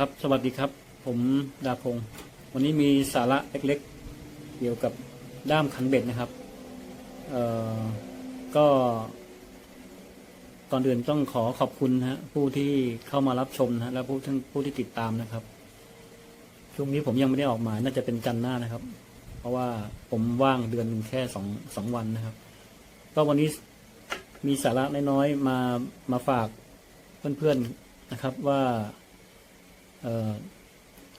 ครับ สวัสดีครับ ผมดาพงศ์วันนี้มีสาระเล็กๆ เกี่ยวกับด้ามคันเบ็ดนะครับ เอ่อ ก็ก่อนอื่นต้องขอขอบคุณนะฮะผู้ที่เข้ามารับชมนะและผู้ทั้งผู้ที่ติดตามนะครับ ช่วงนี้ผมยังไม่ได้ออกหมายน่าจะเป็นจันทร์หน้านะครับ เพราะว่าผมว่างเดือนหนึ่งแค่สองสองวันนะครับ ก็วันนี้มีสาระน้อยๆมามาฝากเพื่อนๆนะครับว่า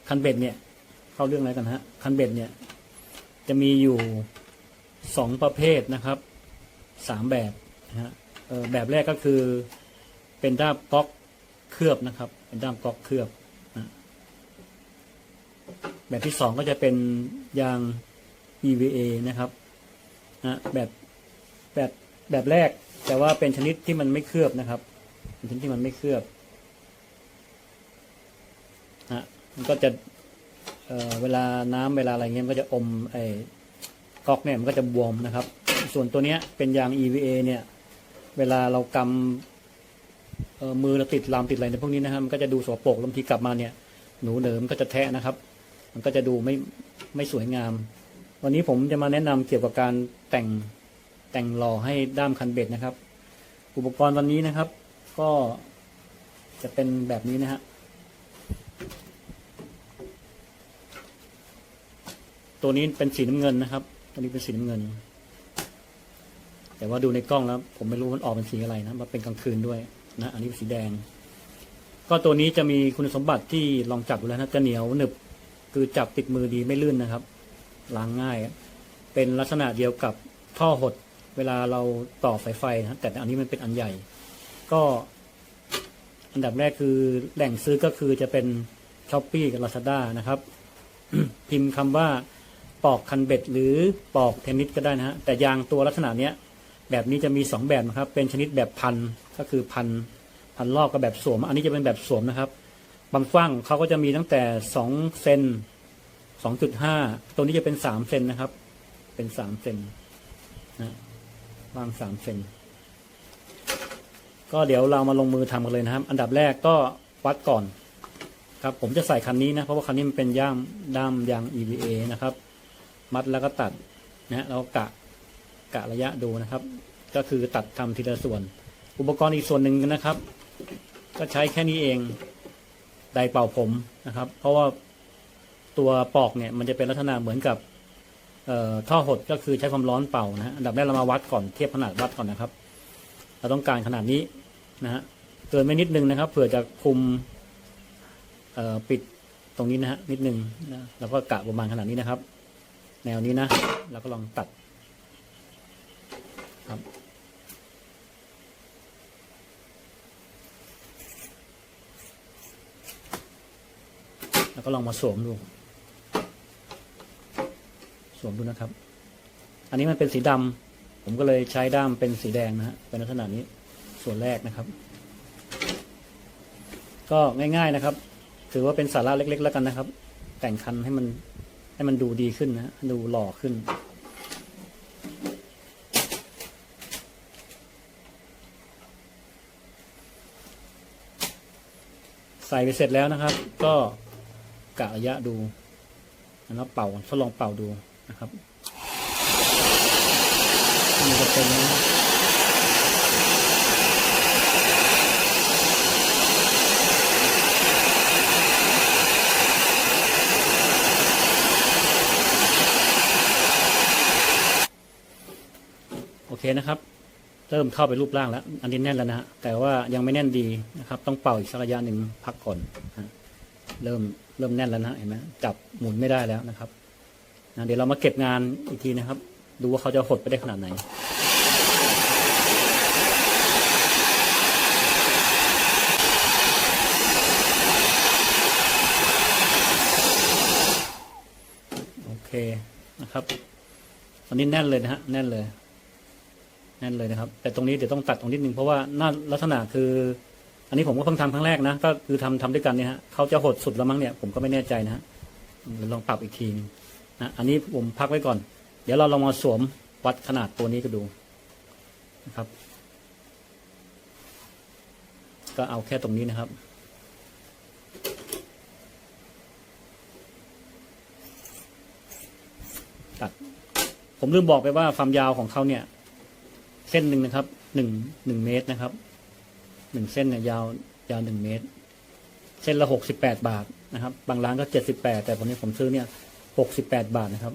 คันเบ็ดเนี่ย เข้าเรื่องอะไรกันฮะ คันเบ็ดเนี่ย จะมีอยู่สองประเภทนะครับสามแบบนะฮะแบบแรกก็คือเป็นด้ามก๊อกเคลือบนะครับ เป็นด้ามก๊อกเคลือบนะแบบที่สองก็จะเป็นยาง EVA นะครับนะแบบแบบแบบแรกแต่ว่าเป็นชนิดที่มันไม่เคลือบนะครับเป็นชนิดที่มันไม่เคลือบ นะ มันก็จะเเวลาน้ำเวลาอะไรเงี้ยมันก็จะอมไอ้ก๊อกเนี่ยมันก็จะบวมนะครับ ส่วนตัวเนี้ยเป็นยาง EVA เนี่ย เวลาเรากำมือเราติดลามติดอะไรในพวกนี้นะครับมันก็จะดูสกปรกล้วบางทีกลับมาเนี่ย หนูเหนิมก็จะแทะนะครับ มันก็จะดูไม่ไม่สวยงาม วันนี้ผมจะมาแนะนำเกี่ยวกับการแต่งแต่งหล่อให้ด้ามคันเบ็ดนะครับ อุปกรณ์วันนี้นะครับ ก็จะเป็นแบบนี้นะฮะ ตัวนี้เป็นสีน้ำเงินนะครับ ตัวนี้เป็นสีน้ำเงิน แต่ว่าดูในกล้องแล้ว ผมไม่รู้มันออกเป็นสีอะไรนะมันเป็นกลางคืนด้วยนะอันนี้เป็นสีแดง ก็ตัวนี้จะมีคุณสมบัติที่ลองจับดูแล้วนะจะเหนียวหนึบคือจับติดมือดีไม่ลื่นนะครับล้างง่าย เป็นลักษณะเดียวกับท่อหด เวลาเราต่อสายไฟนะแต่อันนี้มันเป็นอันใหญ่ ก็อันดับแรกคือแหล่งซื้อก็คือจะเป็นช้อปปี้กับลาซาด้านะครับ พิมพ์คำว่า ปอกคันเบ็ดหรือปอกเทนนิสก็ได้นะฮะแต่ยางตัวลักษณะเนี้ยแบบนี้จะมีสองแบบนะครับ เป็นชนิดแบบพันก็คือพันพันรอบกับแบบสวม อันนี้จะเป็นแบบสวมนะครับบางฟั่งเขาก็จะมีตั้งแต่สองเซนสองจุดห้าตัวนี้จะเป็นสามเซนนะครับ เป็นสามเซนนะวางสามเซนก็เดี๋ยวเรามาลงมือทำกันเลยนะครับ อันดับแรกก็วัดก่อน ครับ ผมจะใส่คันนี้นะ เพราะว่าคันนี้มันเป็นย่ามด้ามยาง EVA นะครับ มัดแล้วก็ตัดนะฮะแล้วกะกะระยะดูนะครับ ก็คือตัดทำทีละส่วน อุปกรณ์อีกส่วนหนึ่งนะครับ ก็ใช้แค่นี้เองไดเป่าผมนะครับ เพราะว่าตัวปอกเนี่ยมันจะเป็นลักษณะเหมือนกับท่อหดก็คือใช้ความร้อนเป่านะฮะอันดับแรกเรามาวัดก่อนเทียบขนาดวัดก่อนนะครับ เราต้องการขนาดนี้นะฮะเกินไม่นิดนึงนะครับเผื่อจะคุมปิดตรงนี้นะฮะนิดนึงนะแล้วก็กะประมาณขนาดนี้นะครับ แนวนี้นะ แล้วก็ลองตัดครับ แล้วก็ลองมาสวมดู สวมดูนะครับ อันนี้มันเป็นสีดำผมก็เลยใช้ด้ามเป็นสีแดงนะฮะ เป็นลักษณะนี้ ส่วนแรกนะครับ ก็ง่ายๆนะครับ ถือว่าเป็นสาระเล็ก ๆ แล้วกันนะครับ แต่งคันให้มัน ให้มันดูดีขึ้นนะดูหล่อขึ้น ใส่ไปเสร็จแล้วนะครับ ก็กะระยะดูนะครับเป่าทดลองเป่าดูนะครับมันจะเป็นนะ นะครับ เริ่มเข้าไปรูปร่างแล้ว อันนี้แน่นแล้วนะฮะแต่ว่ายังไม่แน่นดีนะครับ ต้องเป่าอีกสักระยะหนึ่งพักก่อนฮะเริ่มเริ่มแน่นแล้วนะเห็นไหมจับหมุนไม่ได้แล้วนะครับนะเดี๋ยวเรามาเก็บงานอีกทีนะครับ ดูว่าเขาจะหดไปได้ขนาดไหนโอเคนะครับตอนนี้แน่นเลยนะฮะแน่นเลย น่นเลยนะครับ แต่ตรงนี้เดี๋ยวต้องตัดตรงนิดนึงเพราะว่าหน้าลักษณะคือ อันนี้ผมก็เพิ่งทำครั้งแรกนะ ก็คือทำทำด้วยกันเนี่ยฮะเขาจะหดสุดแล้วมั้งเนี่ยผมก็ไม่แน่ใจนะฮะลองปรับอีกทีนนะอันนี้ผมพักไว้ก่อน เดี๋ยวเราลองมาสวมวัดขนาดตัวนี้ก็ดูนะครับ ก็เอาแค่ตรงนี้นะครับตัดผมลืมบอกไปว่าความยาวของเขาเนี่ย เส้นหนึ่งนะครับหนึ่งหนึ่งเมตรนะครับหนึ่งเส้นเนี่ยยาวยาวหนึ่งเมตร เส้นละหกสิบแปดบาทนะครับ บางร้านก็เจ็ดสิบแปดแต่ผมนี้ผมซื้อเนี่ยหกสิบแปดบาทนะครับ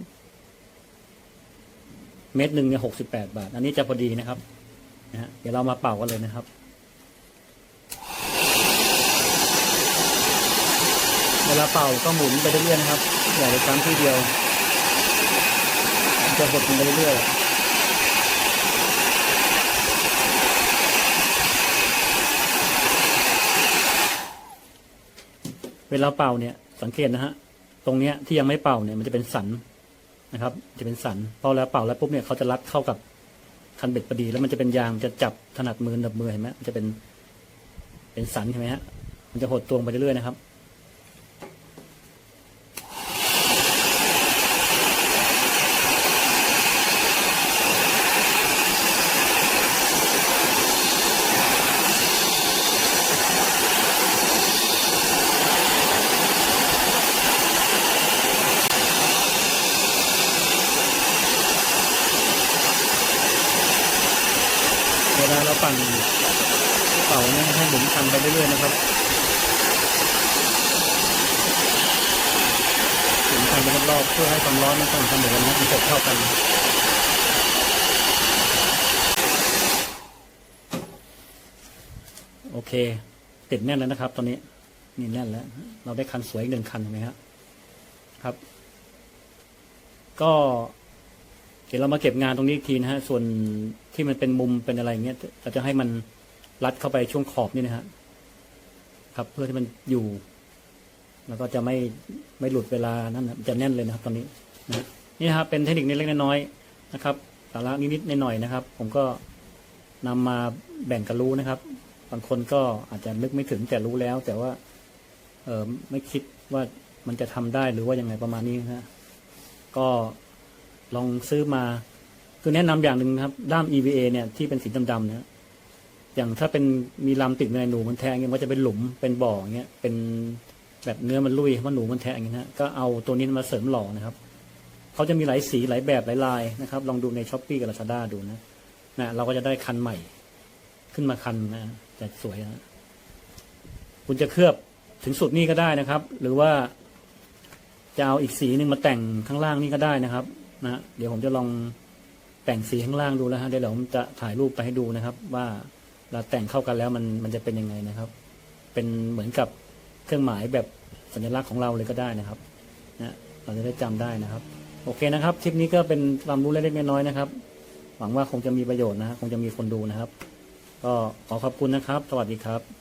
เม็ดหนึ่งเนี่ยหกสิบแปดบาท อันนี้จะพอดีนะครับนะฮะเดี๋ยวเรามาเป่ากันเลยนะครับเวลาเป่าก็หมุนไปเรื่อยๆนะครับอย่าไปซ้ำที่เดียว จะหดลงไปเรื่อยๆ เวลาเป่าเนี่ยสังเกตนะฮะตรงเนี้ยที่ยังไม่เป่าเนี่ยมันจะเป็นสันนะครับ จะเป็นสันพอแล้วเป่าแล้วปุ๊บเนี่ยเขาจะรัดเข้ากับคันเบ็ดพอดี แล้วมันจะเป็นยางจะจับถนัดมือดับมือเห็นไหมมันจะเป็นเป็นสันใช่ไหมฮะมันจะหดตัวงไปเรื่อยๆนะครับ เวลาเราปั่นเป่าเนี่ยให้หมุนคันไปเรื่อยๆนะครับหมุนคันไปรอบๆเพื่อให้ความร้อนมันต้องเสมอกันนะมันตกเท่ากันโอเค ติดแน่นแล้วนะครับ ตอนนี้นี่แน่นแล้ว เราได้คันสวยอีกหนึ่งคันเห็นไหมครับครับ ก็ เดี๋ยวเรามาเก็บงานตรงนี้อีกทีนะฮะ ส่วนที่มันเป็นมุมเป็นอะไรเงี้ยเราจะให้มันรัดเข้าไปช่วงขอบนี่นะฮะครับเพื่อที่มันอยู่ แล้วก็จะไม่ไม่หลุดเวลานั่นนะจะแน่นเลยนะครับ ตอนนี้นะนี่นะครับเป็นเทคนิคเล็กๆน้อยๆนะครับสาระนิดๆหน่อยๆนะครับ ผมก็นำมาแบ่งกันรู้นะครับ บางคนก็อาจจะนึกไม่ถึงแต่รู้แล้ว แต่ว่า เออไม่คิดว่ามันจะทำได้หรือว่ายังไงประมาณนี้นะฮะก็ ลองซื้อมา คือแนะนำอย่างหนึ่งนะครับ ด้าม EVA เนี่ยที่เป็นสีดำๆเนี่ยอย่างถ้าเป็นมีลำติดในหนูมันแทงเนี่ยมันจะเป็นหลุมเป็นบ่ออย่างเงี้ยเป็นแบบเนื้อมันลุยว่าหนูมันแทงอย่างเงี้ยนะก็เอาตัวนี้มาเสริมหล่อนะครับเขาจะมีหลายสีหลายแบบหลายลายนะครับ ลองดูในช้อปปี้กับลาซาด้าดูนะนะเราก็จะได้คันใหม่ ขึ้นมาคันนะจะสวยนะคุณจะเคลือบถึงสุดนี่ก็ได้นะครับ หรือว่าจะเอาอีกสีหนึ่งมาแต่งข้างล่างนี่ก็ได้นะครับ นะเดี๋ยวผมจะลองแต่งสีข้างล่างดูแล้วฮะเดี๋ยวผมจะถ่ายรูปไปให้ดูนะครับ ว่าเราแต่งเข้ากันแล้วมันมันจะเป็นยังไงนะครับ เป็นเหมือนกับเครื่องหมายแบบสัญลักษณ์ของเราเลยก็ได้นะครับนะเราจะได้จำได้นะครับ โอเคนะครับคลิปนี้ก็เป็นความรู้เล็กๆน้อยๆนะครับ หวังว่าคงจะมีประโยชน์นะฮะคงจะมีคนดูนะครับ ก็ขอขอบคุณนะครับ สวัสดีครับ